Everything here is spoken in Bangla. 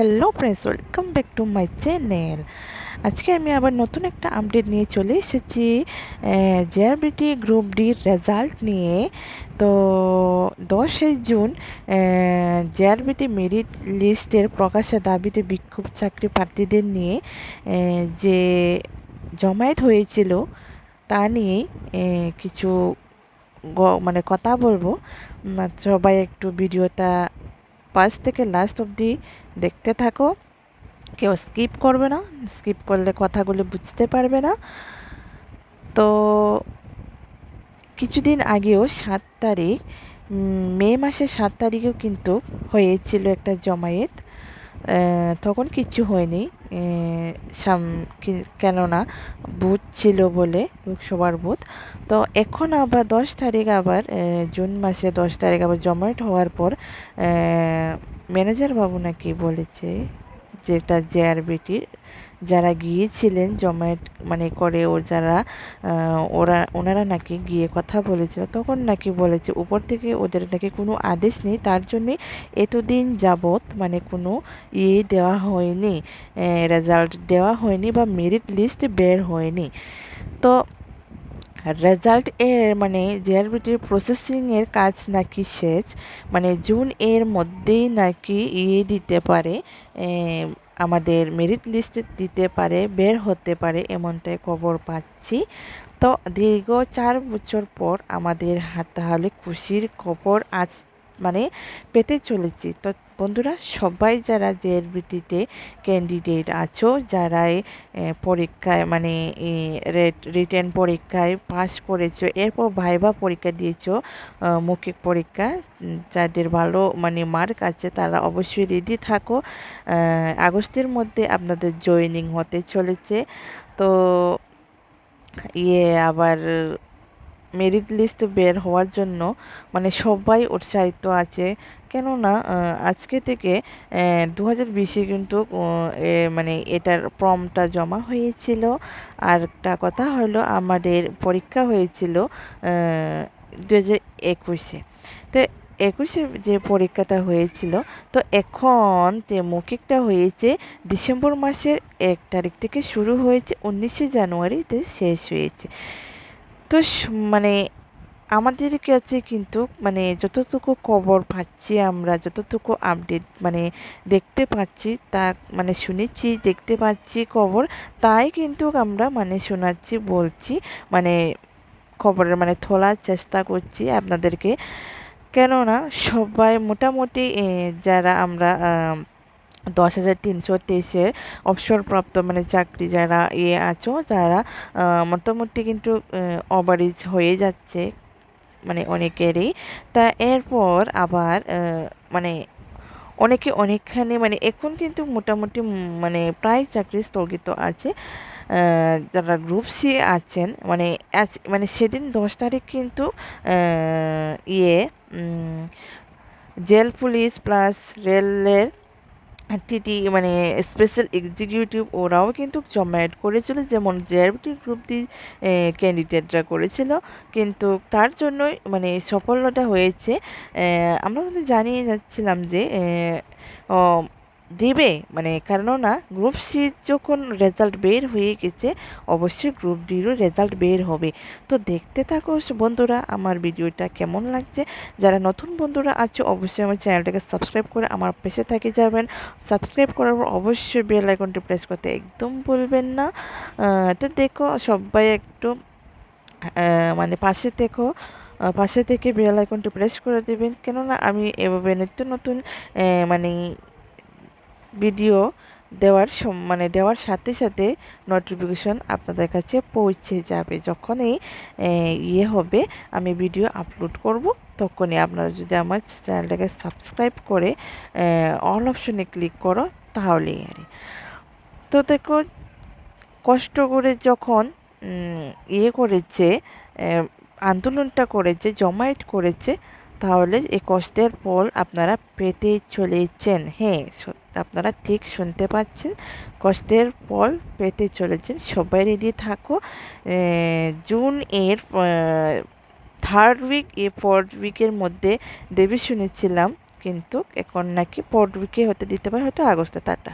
Hello friends, welcome back to my channel. আজকে আমি আবার নতুন একটা আপডেট নিয়ে চলে এসেছি জেআরবিটি গ্রুপ ডির রেজাল্ট নিয়ে। তো দশই জুন জেআরবিটি মেরিট লিস্টের প্রকাশের দাবিতে বিক্ষোভ চাকরি প্রার্থীদের নিয়ে যে জমায়েত হয়েছিল তা নিয়ে কিছু মানে কথা বলব। সবাই একটু ভিডিওটা ফার্স্ট থেকে লাস্ট অবধি দেখতে থাকো। কেউ স্কিপ করবে না স্কিপ করলে কথাগুলো বুঝতে পারবে না। তো কিছুদিন আগেও সাত তারিখ মে মাসের সাত তারিখেও কিন্তু হয়েছিল একটা জমায়েত। তখন কিছু হয়নি। সাম- কেননা বুথ ছিল বলে লোকসভার বুথ তো এখন আবার দশ তারিখ আবার জুন মাসে দশ তারিখ আবার জমায়েত হওয়ার পর ম্যানেজার বাবু নাকি বলেছে যেটা জেআরবিটির যারা গিয়েছিলেন জমায়েত মানে করে ও যারা ওরা, ওনারা নাকি গিয়ে কথা বলেছিল। তখন নাকি বলেছে, উপর থেকে ওদের নাকি কোনো আদেশ নেই, তার জন্যে এতদিন যাবৎ মানে কোনো ইয়ে দেওয়া হয়নি রেজাল্ট দেওয়া হয়নি বা মেরিট লিস্ট বের হয়নি। তো রেজাল্ট এর মানে জেআরবিটির প্রসেসিংয়ের কাজ নাকি শেষ? মানে জুন এর মধ্যেই নাকি ইয়ে দিতে পারে আমাদের মেরিট লিস্ট দিতে পারে, বের হতে পারে এমনটাই খবর পাচ্ছি। তো দীর্ঘ চার বছর পর আমাদের হাত তাহলে খুশির খবর আজ মানে পেতে চলেছি। তো বন্ধুরা, সবাই যারা জেএলবিটিতে ক্যান্ডিডেট আছো যারা পরীক্ষায় মানে রিটার্ন পরীক্ষায় পাস করেছ, এরপর ভাইবা পরীক্ষা দিয়েছ মৌখিক পরীক্ষা যাদের ভালো মানে মার্ক আছে, তারা অবশ্যই রেডি থাকো। আগস্টের মধ্যে আপনাদের জয়েনিং হতে চলেছে। তো ইয়ে আবার মেরিট লিস্ট বের হওয়ার জন্য মানে সবাই উৎসাহিত আছে। কেননা আজকে থেকে দু হাজার বিশে কিন্তু মানে এটার ফর্মটা জমা হয়েছিল। আর একটা কথা হলো, আমাদের পরীক্ষা হয়েছিল দু হাজার একুশে। তো একুশে যে পরীক্ষাটা হয়েছিল, তো এখন যে মৌখিকটা হয়েছে, ডিসেম্বর মাসের এক তারিখ থেকে শুরু হয়েছে, উনিশে জানুয়ারিতে শেষ হয়েছে। তো মানে আমাদের কাছে কিন্তু মানে যতটুকু খবর পাচ্ছি আমরা যতটুকু আপডেট মানে দেখতে পাচ্ছি তা মানে শুনেছি দেখতে পাচ্ছি খবর তাই কিন্তু আমরা মানে শোনাচ্ছি বলছি মানে খবরের মানে তোলার চেষ্টা করছি আপনাদেরকে। কেননা সবাই মোটামুটি যারা আমরা আম, দশ হাজার তিনশো তেইশের অবসরপ্রাপ্ত মানে চাকরি যারা ইয়ে আছো আহ, মোটামুটি কিন্তু ওভারেজ হয়ে যাচ্ছে মানে অনেকেরই। তা এরপর আবার মানে অনেকে অনেকখানি মানে এখন কিন্তু মোটামুটি মানে প্রায় চাকরি স্থগিত আছে যারা গ্রুপ সি আছেন মানে মানে সেদিন দশ তারিখ কিন্তু ইয়ে জেল পুলিশ প্লাস রেলের টিটি মানে স্পেশাল এক্সিকিউটিভ ওরাও কিন্তু জমায়েত করেছিল, যেমন জেআরবিটি গ্রুপ দি ক্যান্ডিডেটরা করেছিল। কিন্তু তার জন্যই মানে সফলতা হয়েছে। আমরা কিন্তু জানিয়ে যাচ্ছিলাম যে দিবে? মানে কেননা গ্রুপ সি যখন রেজাল্ট বের হয়ে গেছে, অবশ্যই গ্রুপ ডিরও রেজাল্ট বের হবে। তো দেখতে থাকো বন্ধুরা, আমার ভিডিওটা কেমন লাগছে? যারা নতুন বন্ধুরা আছে, অবশ্যই আমার চ্যানেলটাকে সাবস্ক্রাইব করে আমার পেশে থেকে যাবেন। সাবস্ক্রাইব করার পর অবশ্যই বেল আইকনটি প্রেস করতে একদম ভুলবেন না। তো দেখো, সবাই একটু মানে পাশে দেখো পাশে থেকে বেল আইকনটি প্রেস করে দেবেন। কেননা আমি এভাবে নিত্য নতুন মানে ভিডিও দেওয়ার মানে দেওয়ার সাথে সাথে নোটিফিকেশন আপনাদের কাছে পৌঁছে যাবে যখনই ইয়ে হবে, আমি ভিডিও আপলোড করব, তখনই আপনারা যদি আমার চ্যানেলটাকে সাবস্ক্রাইব করে অল অপশনে ক্লিক করো, তাহলেই আর। তো দেখো, কষ্ট করে যখন ইয়ে করেছে আন্দোলনটা করেছে, জমায়েত করেছে তাহলে এই কষ্টের ফল আপনারা পেতে চলেছেন। হ্যাঁ আপনারা ঠিক শুনতে পাচ্ছেন। কষ্টের ফল পেতে চলেছেন। সবাই রেডি থাকো। জুন এর থার্ড উইক এ ফোর্থ উইকের মধ্যে দেবী শুনেছিলাম, কিন্তু এখন নাকি ফোর্থ উইকে হতে দিতে পারে, হয়তো আগস্টে টাটা